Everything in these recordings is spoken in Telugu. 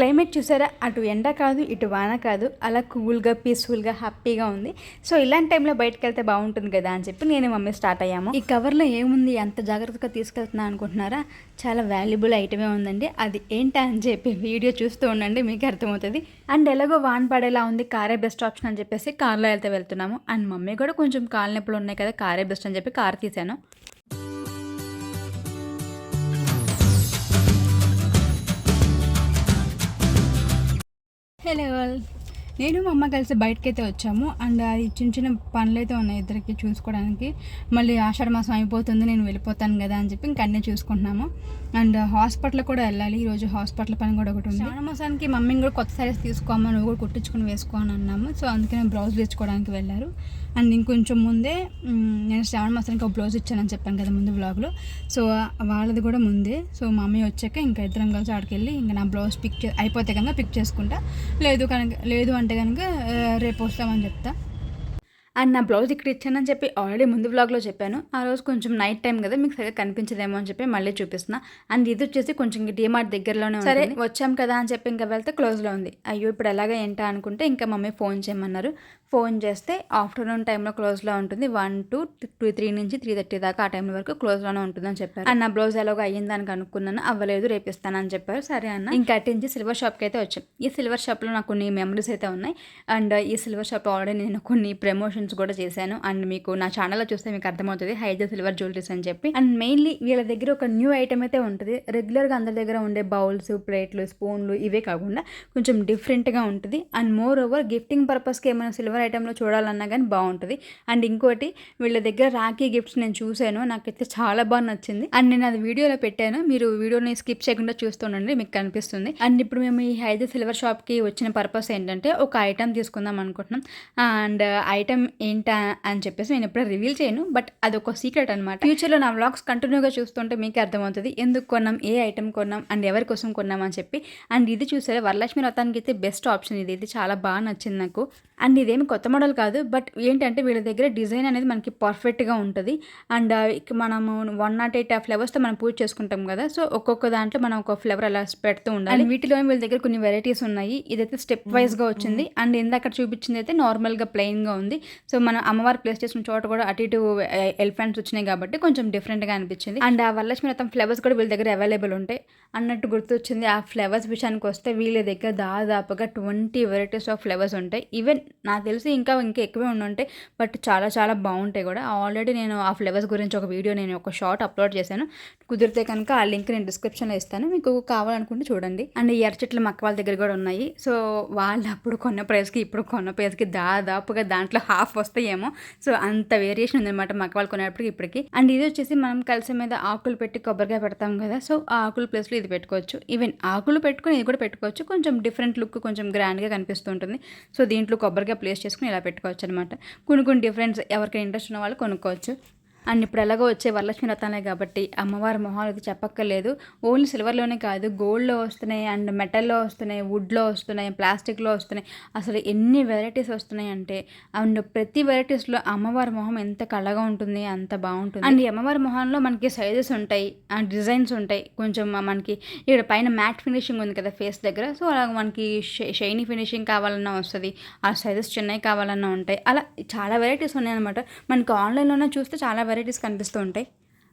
క్లైమేట్ చూసారా? అటు ఎండ కాదు ఇటు వాన కాదు. అలా కూల్గా పీస్ఫుల్గా హ్యాపీగా ఉంది. సో ఇలాంటి టైంలో బయటకు వెళ్తే బాగుంటుంది కదా అని చెప్పి నేను మమ్మీ స్టార్ట్ అయ్యాము. ఈ కవర్లో ఏముంది? అంత జాగ్రత్తగా తీసుకెళ్తున్నా అనుకుంటున్నారా? చాలా వాల్యుబుల్ ఐటమే ఉందండి. అది ఏంటా అని చెప్పి వీడియో చూస్తూ ఉండండి మీకు అర్థమవుతుంది. అండ్ ఎలాగో వాన్ పడేలా ఉంది కారే బెస్ట్ ఆప్షన్ అని చెప్పేసి కార్లో వెళ్తే వెళ్తున్నాము. అండ్ మమ్మీ కూడా కొంచెం కాలు నొప్పులు ఉన్నాయి కదా కారే బెస్ట్ అని చెప్పి కార్ తీసాను Hello all. నేను మా అమ్మ కలిసి బయటకైతే వచ్చాము. అండ్ అది చిన్న చిన్న పనులు అయితే ఉన్నాయి ఇద్దరికి చూసుకోవడానికి. మళ్ళీ ఆషాఢ మాసం అయిపోతుంది నేను వెళ్ళిపోతాను కదా అని చెప్పి ఇంక అన్నీ చూసుకుంటున్నాము. అండ్ హాస్పిటల్ కూడా వెళ్ళాలి. ఈరోజు హాస్పిటల్ పని కూడా ఒకటి ఉంది. శ్రావణ మాసానికి మమ్మీని కూడా కొత్త సారీస్ తీసుకోమా నువ్వు కూడా కుట్టించుకుని వేసుకోమని అన్నాము. సో అందుకనే బ్లౌజ్ తెచ్చుకోవడానికి వెళ్ళారు. అండ్ ఇంకొంచెం ముందే నేను శ్రావణ మాసానికి ఒక బ్లౌజ్ ఇచ్చానని చెప్పాను కదా ముందు బ్లాగ్లో సో వాళ్ళది కూడా ముందే. సో మా మమ్మీ వచ్చాక ఇంకా ఇద్దరం కలిసి ఆడికి వెళ్ళి ఇంకా నా బ్లౌజ్ పిక్ అయిపోతే కనుక పిక్ చేసుకుంటా. లేదు కనుక లేదు అంటే కనుక ఆ, రేపు వస్తామని చెప్తా. అండ్ నా బ్లౌజ్ ఇక్కడ ఇచ్చానని చెప్పి ఆల్రెడీ ముందు బ్లాగ్లో చెప్పాను. ఆ రోజు కొంచెం నైట్ టైం కదా మీకు సరిగ్గా కనిపించదేమో అని చెప్పి మళ్ళీ చూపిస్తున్నా. అండ్ ఇది వచ్చేసి కొంచెం డిమార్ట్ దగ్గరలోనే. సరే వచ్చాం కదా అని చెప్పి ఇంకా వెళ్తే క్లోజ్లో ఉంది. అయ్యో ఇప్పుడు ఎలాగ ఏంటా అనుకుంటే ఇంకా మమ్మీ ఫోన్ చేయమన్నారు. ఫోన్ చేస్తే ఆఫ్టర్నూన్ టైంలో క్లోజ్లో ఉంటుంది. వన్ టు టూ త్రీ నుంచి త్రీ థర్టీ దాకా ఆ టైం వరకు క్లోజ్లోనే ఉంటుందని చెప్పారు. అండ్ నా బ్లౌజ్ ఎలాగో అయ్యిందని కనుక్కున్నాను. అవ్వలేదు రేపిస్తానని చెప్పారు. సరే అన్న. ఇంకా అట్టించి సిల్వర్ షాప్కి అయితే వచ్చాం. ఈ సిల్వర్ షాప్లో నాకు కొన్ని మెమరీస్ అయితే ఉన్నాయి. అండ్ ఈ సిల్వర్ షాప్ ఆల్రెడీ నేను కొన్ని ప్రమోషన్స్ కూడా చేశాను. అండ్ మీకు నా ఛానల్లో చూస్తే మీకు అర్థమవుతుంది. హైజర్ సిల్వర్ జ్యువెలరీస్ అని చెప్పి. అండ్ మెయిన్లీ వీళ్ళ దగ్గర ఒక న్యూ ఐటమ్ అయితే ఉంటుంది. రెగ్యులర్గా అందరి దగ్గర ఉండే బౌల్స్ ప్లేట్లు స్పూన్లు ఇవే కాకుండా కొంచెం డిఫరెంట్గా ఉంటుంది. అండ్ మోర్ ఓవర్ గిఫ్టింగ్ పర్పస్కి ఏమైనా సిల్వర్ ఐటెంలో చూడాలన్నా కానీ బాగుంటుంది. అండ్ ఇంకోటి వీళ్ళ దగ్గర రాఖీ గిఫ్ట్స్ నేను చూశాను. నాకైతే చాలా బాగా నచ్చింది. అండ్ నేను అది వీడియోలో పెట్టాను. మీరు వీడియోని స్కిప్ చేయకుండా చూస్తుండండి మీకు కనిపిస్తుంది. అండ్ ఇప్పుడు మేము ఈ హైదర్ సిల్వర్ షాప్కి వచ్చిన పర్పస్ ఏంటంటే ఒక ఐటెం తీసుకుందాం అనుకుంటున్నాం. అండ్ ఐటెం ఏంటా అని చెప్పేసి నేను ఎప్పుడూ రివీల్ చేయను. బట్ అది ఒక సీక్రెట్ అనమాట ఫ్యూచర్లో నా వ్లాగ్స్ కంటిన్యూగా చూస్తుంటే మీకు అర్థమవుతుంది ఎందుకు కొన్నాం ఏ ఐటమ్ కొన్నాం అండ్ ఎవరి కోసం కొన్నాం అని చెప్పి. అండ్ ఇది చూసారా వరలక్ష్మి రథానికి అయితే బెస్ట్ ఆప్షన్ ఇది. ఇది చాలా బాగా నచ్చింది నాకు. అండ్ ఇదేమి కొత్త మోడల్ కాదు బట్ ఏంటంటే వీళ్ళ దగ్గర డిజైన్ అనేది మనకి పర్ఫెక్ట్గా ఉంటుంది. అండ్ మనము వన్ నాట్ ఎయిట్ ఫ్లేవర్స్తో మనం పూజ చేసుకుంటాం కదా సో ఒక్కొక్క దాంట్లో మనం ఒక ఫ్లేవర్ అలా పెడుతూ ఉండాలి. వీటిలో వీళ్ళ దగ్గర కొన్ని వెరైటీస్ ఉన్నాయి. ఇదైతే స్టెప్ వైజ్గా వచ్చింది. అండ్ ఇందాక చూపించింది అయితే నార్మల్గా ప్లెయిన్గా ఉంది. సో మనం అమ్మవారు ప్లేస్ చేసిన చోట కూడా అటు ఇటు ఎలిఫెంట్స్ వచ్చినాయి కాబట్టి కొంచెం డిఫరెంట్గా అనిపించింది. అండ్ ఆ వరలక్ష్మి వ్రతం ఫ్లేవర్స్ కూడా వీళ్ళ దగ్గర అవైలబుల్ ఉంటాయి. అన్నట్టు గుర్తొచ్చింది ఆ ఫ్లేవర్స్ విషయానికి వస్తే వీళ్ళ దగ్గర దాదాపుగా ట్వంటీ వెరైటీస్ ఆఫ్ ఫ్లేవర్స్ ఉంటాయి. ఈవెన్ నాకు తెలిసి ఇంకా ఇంకా ఎక్కువే ఉండి బట్ చాలా చాలా బాగుంటాయి కూడా. ఆల్రెడీ నేను ఆ ఫ్లేవర్స్ గురించి ఒక వీడియో నేను ఒక షార్ట్ అప్లోడ్ చేశాను. కుదిరితే కనుక ఆ లింక్ నేను డిస్క్రిప్షన్లో ఇస్తాను. మీకు కావాలనుకుంటే చూడండి. అండ్ ఈ ఎర్రచెట్లు మక్క వాళ్ళ దగ్గర కూడా ఉన్నాయి. సో వాళ్ళు అప్పుడు కొన్న ప్రైస్కి ఇప్పుడు కొన్న ప్రైస్కి దాదాపుగా దాంట్లో హాఫ్ వస్తాయేమో. సో అంత వేరియేషన్ ఉందన్నమాట మక్క వాళ్ళు కొనేటప్పటికి ఇప్పటికి. అండ్ ఇది వచ్చేసి మనం కలిసి మీద ఆకులు పెట్టి కొబ్బరికాయ పెడతాం కదా. సో ఆ ఆకులు ప్లేస్లో ఇది పెట్టుకోవచ్చు. ఈవెన్ ఆకులు పెట్టుకుని ఇది కూడా పెట్టుకోవచ్చు. కొంచెం డిఫరెంట్ లుక్ కొంచెం గ్రాండ్గా కనిపిస్తుంటుంది సో దీంట్లో కొబ్బరికాయ ప్లేస్ చేసుకుని ఇలా పెట్టుకోవచ్చు అనమాట కొన్ని కొన్ని డిఫరెన్స్ ఎవరికైనా ఇంట్రెస్ట్ ఉన్న వాళ్ళు కొనుక్కోవచ్చు. అండ్ ఇప్పుడు ఎలాగో వచ్చే వరలక్ష్మి రథాలే కాబట్టి అమ్మవారి మొహాలు చెప్పక్కర్లేదు. ఓన్లీ సిల్వర్లోనే కాదు గోల్డ్లో వస్తున్నాయి అండ్ మెటల్లో వస్తున్నాయి వుడ్లో వస్తున్నాయి ప్లాస్టిక్లో వస్తున్నాయి. అసలు ఎన్ని వెరైటీస్ వస్తున్నాయి అంటే అండ్ ప్రతి వెరైటీస్లో అమ్మవారి మొహం ఎంత కళగా ఉంటుంది అంత బాగుంటుంది. అండ్ అమ్మవారి మొహంలో మనకి సైజెస్ ఉంటాయి అండ్ డిజైన్స్ ఉంటాయి. కొంచెం మనకి ఇక్కడ పైన మ్యాట్ ఫినిషింగ్ ఉంది కదా ఫేస్ దగ్గర సో అలా మనకి షైనీ ఫినిషింగ్ కావాలన్నా వస్తుంది ఆ సైజెస్ చిన్నవి కావాలన్నా ఉంటాయి. అలా చాలా వెరైటీస్ ఉన్నాయన్నమాట. మనకి ఆన్లైన్లోనే చూస్తే చాలా వెరైటీస్ కనిపిస్తూ ఉంటాయి.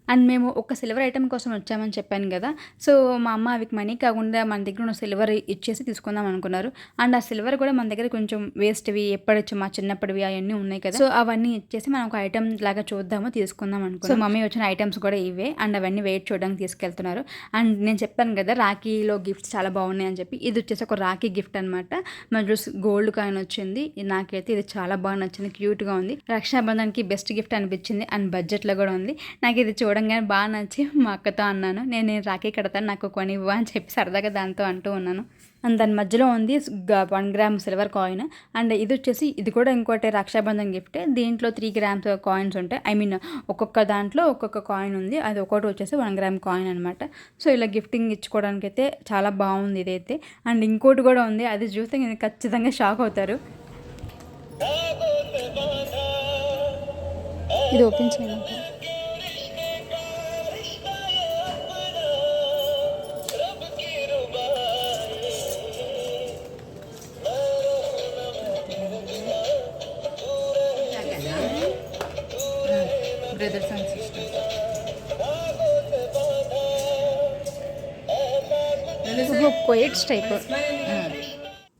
అండ్ మేము ఒక సిల్వర్ ఐటెం కోసం వచ్చామని చెప్పాను కదా. సో మా అమ్మ అవి మనీ కాకుండా మన దగ్గర ఉన్న సిల్వర్ ఇచ్చేసి తీసుకుందాం అనుకున్నారు. అండ్ ఆ సిల్వర్ కూడా మన దగ్గర కొంచెం వేస్ట్వి ఎప్పటిచ్చు మా చిన్నప్పటివి అవన్నీ ఉన్నాయి కదా. సో అవన్నీ ఇచ్చేసి మనం ఒక ఐటెం లాగా చూద్దాము తీసుకుందాం అనుకున్నాం. సో మమ్మీ వచ్చిన ఐటమ్స్ కూడా ఇవే. అండ్ అవన్నీ వెయిట్ చూడడానికి తీసుకెళ్తున్నారు. అండ్ నేను చెప్పాను కదా రాఖీలో గిఫ్ట్స్ చాలా బాగున్నాయి అని చెప్పి. ఇది వచ్చేసి ఒక రాఖీ గిఫ్ట్ అనమాట మధ్యలో గోల్డ్ కాయిన్ వచ్చింది. నాకైతే ఇది చాలా బాగా నచ్చింది క్యూట్గా ఉంది. రక్షాబంధన్కి బెస్ట్ గిఫ్ట్ అనిపించింది. అండ్ బడ్జెట్లో కూడా ఉంది. నాకు ఇది చూడంగానే బాగా నచ్చి మా అక్కతో అన్నాను నేను నేను రాఖీ కడతాను నాకు కొని ఇవ్వు అని చెప్పి సరదాగా దాంతో అంటూ ఉన్నాను. అండ్ దాని మధ్యలో ఉంది one gram silver coin. And ఇది వచ్చేసి ఇది కూడా ఇంకోటి రక్షాబంధన్ గిఫ్ట్ దీంట్లో త్రీ గ్రామ్స్ కాయిన్స్ ఉంటాయి. ఐ మీన్ ఒక్కొక్క దాంట్లో ఒక్కొక్క కాయిన్ ఉంది. అది ఒకటి వచ్చేసి వన్ గ్రామ్ కాయిన్ అనమాట సో ఇలా గిఫ్టింగ్ ఇచ్చుకోవడానికి అయితే చాలా బాగుంది ఇదైతే. అండ్ ఇంకోటి కూడా ఉంది. అది చూస్తే ఖచ్చితంగా షాక్ అవుతారు. ఇది ఓపెన్ చేయాలి brothers and sisters quotes type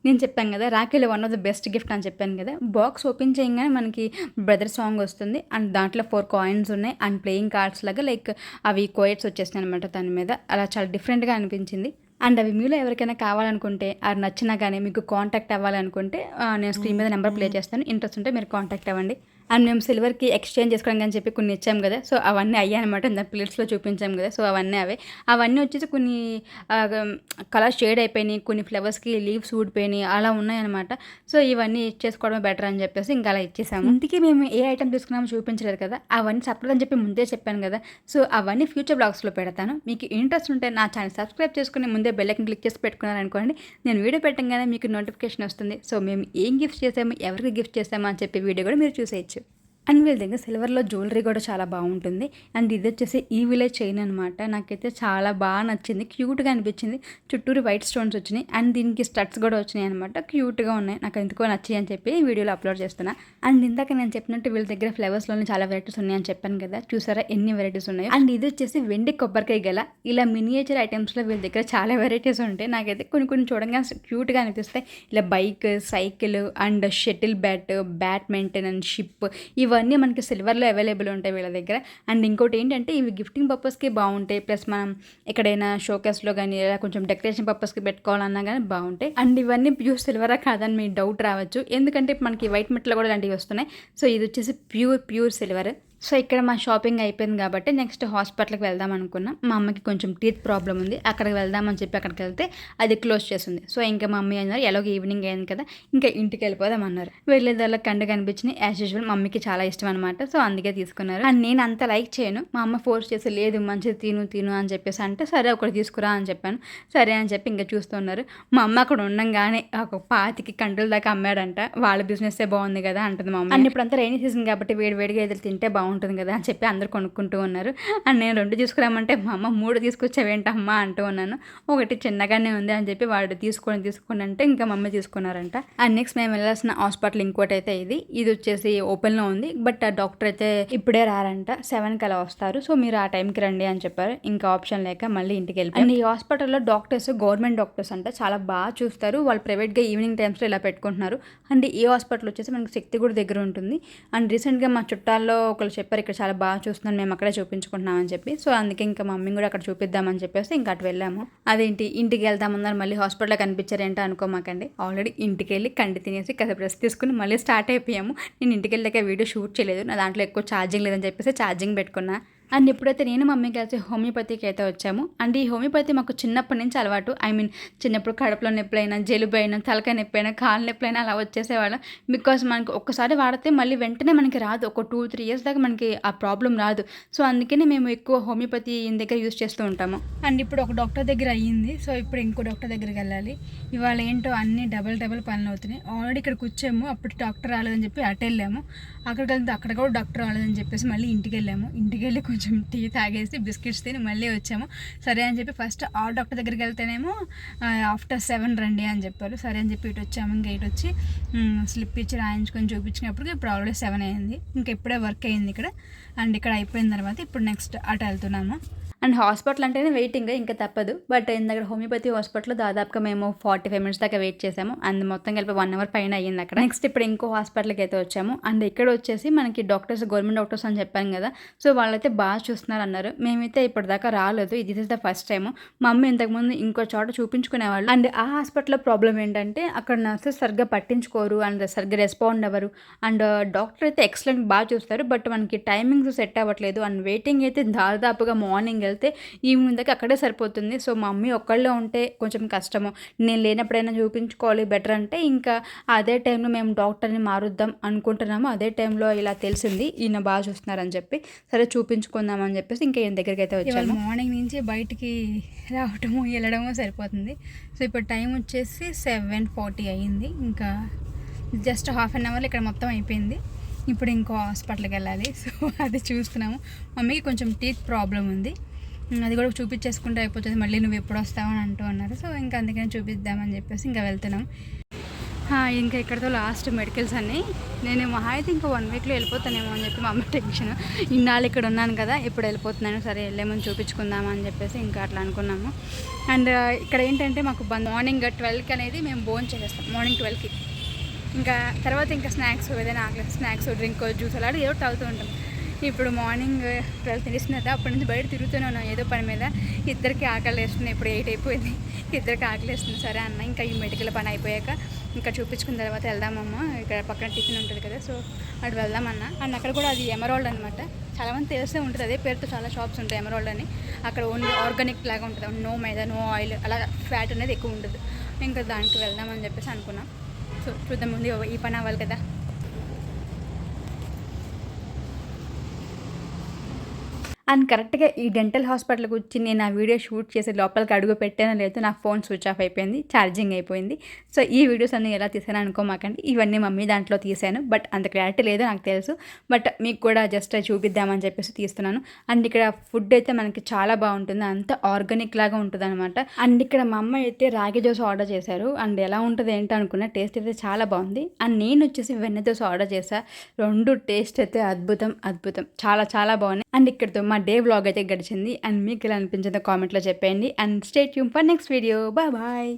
నేను చెప్పాను కదా రాఖీలో one of the best gift అని చెప్పాను కదా. బాక్స్ ఓపెన్ చేయగానే మనకి బ్రదర్ సాంగ్ వస్తుంది. అండ్ దాంట్లో ఫోర్ కాయిన్స్ ఉన్నాయి. అండ్ ప్లేయింగ్ కార్డ్స్ లాగా లైక్ అవి కోయిట్స్ వచ్చేసినాయి అనమాట దాని మీద. అలా చాలా డిఫరెంట్గా అనిపించింది. అండ్ అవి మీలో ఎవరికైనా కావాలనుకుంటే అది నచ్చినా కానీ మీకు కాంటాక్ట్ అవ్వాలనుకుంటే నేను స్క్రీన్ మీద నెంబర్ ప్లే చేస్తాను. ఇంట్రెస్ట్ ఉంటే మీరు కాంటాక్ట్ అవ్వండి. అండ్ మేము సిల్వర్కి ఎక్స్చేంజ్ చేసుకోవడానికి అని చెప్పి కొన్ని ఇచ్చాం కదా. సో అవన్నీ అయ్యాయి అనమాట దాని ప్లేట్స్లో చూపించాం కదా. సో అవన్నీ అవే. అవన్నీ వచ్చేసి కొన్ని కలర్ షేడ్ అయిపోయినాయి. కొన్ని ఫ్లవర్స్కి లీవ్స్ ఊడిపోయినాయి. అలా ఉన్నాయన్నమాట సో ఇవన్నీ ఇచ్చేసుకోవడం బెటర్ అని చెప్పేసి ఇంకా అలా ఇచ్చేసాము. ఇంటికి మేము ఏ ఐటమ్ తీసుకున్నామో చూపించలేదు కదా. అవన్నీ సపరేట్ అని చెప్పి ముందే చెప్పాను కదా. సో అవన్నీ ఫ్యూచర్ బ్లాగ్స్లో పెడతాను. మీకు ఇంట్రెస్ట్ ఉంటే నా ఛానల్ సబ్స్క్రైబ్ చేసుకుని ముందే బెల్లైకన్ క్లిక్ చేసి పెట్టుకున్నారనుకోండి నేను వీడియో పెట్టగానే మీకు నోటిఫికేషన్ వస్తుంది. సో మేము ఏం గిఫ్ట్ చేసాము ఎవరికి గిఫ్ట్ చేసాము అని చెప్పి వీడియో కూడా మీరు చూసేయచ్చు. అండ్ వీళ్ళ దగ్గర సిల్వర్లో జ్యువెలరీ కూడా చాలా బాగుంటుంది. అండ్ ఇది వచ్చేసి ఈ విలేజ్ చైన్ అనమాట నాకైతే చాలా బాగా నచ్చింది. క్యూట్గా అనిపించింది. చుట్టూరు వైట్ స్టోన్స్ వచ్చినాయి. అండ్ దీనికి స్టడ్స్ కూడా వచ్చినాయి అనమాట క్యూట్గా ఉన్నాయి. నాకు ఎందుకో నచ్చాయి అని చెప్పి వీడియోలో అప్లోడ్ చేస్తున్నా. అండ్ ఇందాక నేను చెప్పినట్టు వీళ్ళ దగ్గర ఫ్లేవర్స్లోనే చాలా వెరైటీస్ ఉన్నాయని చెప్పాను కదా. చూసారా? ఎన్ని వెరైటీస్ ఉన్నాయి. అండ్ ఇది వచ్చేసి వెండి కొబ్బరికాయ గల. ఇలా మినియేచర్ ఐటమ్స్లో వీళ్ళ దగ్గర చాలా వెరైటీస్ ఉంటాయి. నాకైతే కొన్ని కొన్ని చూడంగా క్యూట్గా అనిపిస్తాయి. ఇలా bike cycle and shuttle bat badminton and ship ఇవన్నీ మనకి సిల్వర్లో అవైలబుల్ ఉంటాయి వీళ్ళ దగ్గర. అండ్ ఇంకోటి ఏంటంటే ఇవి గిఫ్టింగ్ పర్పస్కి బాగుంటాయి. ప్లస్ మనం ఎక్కడైనా షోకేస్లో కానీ లేదా కొంచెం డెకరేషన్ పర్పస్కి పెట్టుకోవాలన్నా కానీ బాగుంటాయి. అండ్ ఇవన్నీ ప్యూర్ సిల్వరా కాదని మీ డౌట్ రావచ్చు. ఎందుకంటే మనకి వైట్ మెట్లో కూడా ఇలాంటివి వస్తున్నాయి. సో ఇది వచ్చేసి ప్యూర్ ప్యూర్ సిల్వర్ సో ఇక్కడ మా షాపింగ్ అయిపోయింది కాబట్టి నెక్స్ట్ హాస్పిటల్కి వెళ్దాం అనుకున్నాం. మా అమ్మకి కొంచెం టీత్ ప్రాబ్లం ఉంది. అక్కడికి వెళ్దామని చెప్పి అక్కడికి వెళ్తే అది క్లోజ్ చేసింది సో ఇంకా మా మమ్మీ అన్నారు ఎలాగో ఈవినింగ్ అయింది కదా ఇంకా ఇంటికి వెళ్ళిపోదాం అన్నారు. వెళ్ళేదాల్లో కండు కనిపించినాయి. యాజ్ యూజువల్ మమ్మీకి చాలా ఇష్టం అనమాట సో అందుకే తీసుకున్నారు. అండ్ నేను అంత లైక్ చేయను. మా అమ్మ ఫోర్స్ చేసి లేదు మంచిది తిను తిను అని చెప్పేసి అంటే సరే ఒకటి తీసుకురా అని చెప్పాను. సరే అని చెప్పి ఇంకా చూస్తున్నారు మా అమ్మ అక్కడ ఉండంగానే ఒక పాతికి కండుల దాకా అమ్మాడంట. వాళ్ళ బిజినెస్ బాగుంది కదా అంటుంది మా అమ్మ అండ్ ఇప్పుడు అంతా రైనీ సీజన్ కాబట్టి వేడి వేడిగా ఏదో తింటే బాగుంది బాగుంటుంది కదా అని చెప్పి అందరు కొనుక్కుంటూ ఉన్నారు. అండ్ నేను రెండు తీసుకురామంటే మా అమ్మ మూడు తీసుకొచ్చావేంటమ్మా అంటూ ఉన్నాను. ఒకటి చిన్నగానే ఉంది అని చెప్పి వాడు తీసుకొని తీసుకొని అంటే ఇంకా మమ్మీ తీసుకున్నారంట. అండ్ నెక్స్ట్ మేము వెళ్ళాల్సిన హాస్పిటల్ ఇంకోటి అయితే ఇది. ఇది వచ్చేసి ఓపెన్లో ఉంది. బట్ ఆ డాక్టర్ అయితే ఇప్పుడే రారంట. సెవెన్కి అలా వస్తారు. సో మీరు ఆ టైంకి రండి అని చెప్పారు. ఇంకా ఆప్షన్ లేక మళ్ళీ ఇంటికి వెళ్ళి అండ్ ఈ హాస్పిటల్లో డాక్టర్స్ గవర్నమెంట్ డాక్టర్స్ అంట చాలా బాగా చూస్తారు. వాళ్ళు ప్రైవేట్గా ఈవినింగ్ టైమ్స్లో ఇలా పెట్టుకుంటున్నారు. అండ్ ఈ హాస్పిటల్ వచ్చేసి మనకి శక్తి కూడా దగ్గర ఉంటుంది. అండ్ రీసెంట్గా మా చుట్టాల్లో ఒకళ్ళు చెప్పారు ఇక్కడ చాలా బాగా చూస్తున్నాను మేము అక్కడే చూపించుకుంటున్నామని చెప్పి. సో అందుకే ఇంకా మమ్మీ కూడా అక్కడ చూపిద్దామని చెప్పేసి ఇంకా అటు వెళ్ళాము. అదేంటి ఇంటికి వెళ్దామన్నారు మళ్ళీ హాస్పిటల్లో కనిపించారేంటో అనుకోమాకండి. ఆల్రెడీ ఇంటికి వెళ్ళి కంటి తినేసి కాసేపు రెస్ట్ తీసుకుని మళ్ళీ స్టార్ట్ అయిపోయాము. నేను ఇంటికి వెళ్ళాక వీడియో షూట్ చేయలేదు నా దాంట్లో ఎక్కువ ఛార్జింగ్ లేదని చెప్పేసి ఛార్జింగ్ పెట్టుకున్నా. అండ్ ఇప్పుడైతే నేను మమ్మీ కలిసి హోమియోపతికి అయితే వచ్చాము. అండ్ ఈ హోమియోపతి మాకు చిన్నప్పటి నుంచి అలవాటు. ఐ మీన్ చిన్నప్పుడు కడుపులో నొప్పులైనా జలుబు అయినా తలకాయ నొప్పి అయినా కాళ్ళ నొప్పి అయినా అలా వచ్చేసేవాళ్ళం. బికాస్ మనకి ఒక్కసారి వాడితే మళ్ళీ వెంటనే మనకి రాదు. ఒక టూ త్రీ ఇయర్స్ దాకా మనకి ఆ ప్రాబ్లం రాదు. సో అందుకనే మేము ఎక్కువ హోమియోపతి దగ్గర యూస్ చేస్తూ ఉంటాము. అండ్ ఇప్పుడు ఒక డాక్టర్ దగ్గర అయ్యింది. సో ఇప్పుడు ఇంకో డాక్టర్ దగ్గరికి వెళ్ళాలి. ఇవాళ ఏంటో అన్ని డబల్ డబల్ పనులు అవుతున్నాయి. ఆల్రెడీ ఇక్కడికి వచ్చాము. అప్పుడు డాక్టర్ రాలేదని చెప్పి అటు వెళ్ళాము. అక్కడికి వెళ్తే అక్కడ కూడా డాక్టర్ రాలేదని చెప్పేసి మళ్ళీ ఇంటికి వెళ్ళాము. ఇంటికి వెళ్ళి కొంచెం టీ తాగేసి బిస్కెట్స్ తిని మళ్ళీ వచ్చాము. సరే అని చెప్పి ఫస్ట్ ఆ డాక్టర్ దగ్గరికి వెళ్తేనేమో ఆఫ్టర్ సెవెన్ రండి అని చెప్పారు. సరే అని చెప్పి ఇటు వచ్చాము ఇంకా ఇటు వచ్చి స్లిప్ ఇచ్చి రాయించుకొని చూపించినప్పుడు ఇప్పుడు ఆల్రెడీ సెవెన్ అయింది. ఇంకా ఇప్పుడే వర్క్ అయింది ఇక్కడ. అండ్ ఇక్కడ అయిపోయిన తర్వాత ఇప్పుడు నెక్స్ట్ అటు వెళ్తున్నాము. అండ్ హాస్పిటల్ అంటేనే వెయిటింగ్ ఇంకా తప్పదు. బట్ ఇందాక హోమియోపతి హాస్పిటల్ దాదాపుగా మేము ఫార్టీ ఫైవ్ మినిట్స్ దాకా వెయిట్ చేసాము. అండ్ మొత్తం కలిపి వన్ అవర్ పైన అయ్యింది అక్కడ. నెక్స్ట్ ఇప్పుడు ఇంకో హాస్పిటల్కి అయితే వచ్చాము. అండ్ ఇక్కడ వచ్చేసి మనకి డాక్టర్స్ గవర్నమెంట్ డాక్టర్స్ అని చెప్పాను కదా. సో వాళ్ళైతే బాగా చూస్తున్నారు అన్నారు మేమైతే ఇప్పటిదాకా రాలేదు. ఇది is the first time mummy ఇంతకుముందు ఇంకో చోట చూపించుకునేవాళ్ళు. అండ్ ఆ హాస్పిటల్లో ప్రాబ్లం ఏంటంటే అక్కడ నర్సెస్ సరిగ్గా పట్టించుకోరు అండ్ సరిగ్గా రెస్పాండ్ అవ్వరు. అండ్ డాక్టర్ అయితే ఎక్సలెంట్ బాగా చూస్తారు. బట్ మనకి టైమింగ్స్ సెట్ అవ్వట్లేదు. అండ్ వెయిటింగ్ అయితే దాదాపుగా మార్నింగ్ వెళ్తే ఈవినింగ్ దాకా అక్కడే సరిపోతుంది. సో మా మమ్మీ ఒక్కళ్ళే ఉంటే కొంచెం కష్టము. నేను లేనప్పుడైనా చూపించుకోవాలి బెటర్ అంటే ఇంకా అదే టైంలో మేము డాక్టర్ని మారుద్దాం అనుకుంటున్నాము. అదే టైంలో ఇలా తెలిసింది ఈయన బాగా చూస్తున్నారని చెప్పి. సరే చూపించుకుందాం అని చెప్పేసి ఇంకా ఈయన దగ్గరికి అయితే వచ్చాము. మార్నింగ్ నుంచి బయటికి రావటము వెళ్ళడము సరిపోతుంది. సో ఇప్పుడు టైం వచ్చేసి సెవెన్ ఫార్టీ అయ్యింది. ఇంకా జస్ట్ హాఫ్ అన్ అవర్లో ఇక్కడ మొత్తం అయిపోయింది. ఇప్పుడు ఇంకో హాస్పిటల్కి వెళ్ళాలి. సో అది చూస్తున్నాము. మమ్మీకి కొంచెం టీత్ ప్రాబ్లం ఉంది. అది కూడా చూపించేసుకుంటే అయిపోతుంది. మళ్ళీ నువ్వు ఎప్పుడు వస్తావు అని అంటూ అన్నారు సో ఇంకా అందుకని చూపిద్దామని చెప్పేసి ఇంకా వెళ్తున్నాం. ఇంకా ఇక్కడతో లాస్ట్ మెడికల్స్ అన్నీ. నేను మహా అయితే ఇంకా వన్ వీక్లో వెళ్ళిపోతానేమో అని చెప్పి మా అమ్మ టెన్షన్ ఇన్నాళ్ళు ఇక్కడ ఉన్నాను కదా ఇప్పుడు వెళ్ళిపోతున్నాను. సరే వెళ్ళేమని చూపించుకుందామా అని చెప్పేసి ఇంకా అట్లా అనుకున్నాము. అండ్ ఇక్కడ ఏంటంటే మాకు బంద్ మార్నింగ్ ట్వెల్వ్కి అనేది మేము బోన్ చేసేస్తాం. మార్నింగ్ ట్వెల్వ్కి ఇంకా తర్వాత ఇంకా స్నాక్స్ ఏదైనా ఆకలి స్నాక్స్ డ్రింక్ జ్యూస్ అలాంటి ఏదో తాగుతూ ఉంటాం. ఇప్పుడు మార్నింగ్ ట్వెల్వ్ తెలిసినదా అప్పటి నుంచి బయట తిరుగుతూనే ఏదో పని మీద. ఇద్దరికి ఆకలి వేస్తుంది ఇప్పుడు ఎయిట్ అయిపోయింది. ఇద్దరికి ఆకలి వేస్తుంది సరే అన్న. ఇంకా ఈ మెడికల్ పని అయిపోయాక ఇంకా చూపించుకున్న తర్వాత వెళ్దామమ్మా. ఇక్కడ పక్కన టిఫిన్ ఉంటుంది కదా సో అటు వెళ్దామన్న అండ్ అక్కడ కూడా అది ఎమరాల్డ్ అనమాట చాలామంది తెలిసే ఉంటుంది అదే పేరుతో చాలా షాప్స్ ఉంటాయి ఎమరాల్డ్ అని. అక్కడ ఓన్లీ ఆర్గానిక్ లాగా ఉంటుంది నో మైదా నో ఆయిల్ అలా ఫ్యాట్ అనేది ఎక్కువ ఉండదు. ఇంకా దానికి వెళ్దామని చెప్పేసి అనుకున్నాం. సో చూద్దాం ముందు ఈ పని అవ్వాలి కదా. అండ్ కరెక్ట్గా ఈ డెంటల్ హాస్పిటల్కి వచ్చి నేను ఆ వీడియో షూట్ చేసి లోపలికి అడుగు పెట్టానో లేదో నా ఫోన్ స్విచ్ ఆఫ్ అయిపోయింది ఛార్జింగ్ అయిపోయింది. సో ఈ వీడియోస్ అన్ని ఎలా తీసాను అనుకోమాకండి. ఇవన్నీ మమ్మీ దాంట్లో తీసాను బట్ అంత క్లారిటీ లేదో నాకు తెలుసు. బట్ మీకు కూడా జస్ట్ చూపిద్దామని చెప్పేసి తీస్తున్నాను. అండ్ ఇక్కడ ఫుడ్ అయితే మనకి చాలా బాగుంటుంది. అంత ఆర్గానిక్ లాగా ఉంటుంది అనమాట అండ్ ఇక్కడ మా అమ్మ అయితే రాగి దోశ ఆర్డర్ చేశారు. అండ్ ఎలా ఉంటుంది ఏంటో అనుకున్న టేస్ట్ అయితే చాలా బాగుంది. అండ్ నేను వచ్చేసి వెన్న దోశ ఆర్డర్ చేశా. రెండు టేస్ట్ అయితే అద్భుతం అద్భుతం. చాలా చాలా బాగున్నాయి. అండ్ ఇక్కడతో మా డే వ్లాగ్ అయితే గడిచింది. అండ్ మీకు ఎలా అనిపించిందో కామెంట్లో చెప్పేయండి. And stay um for next video bye bye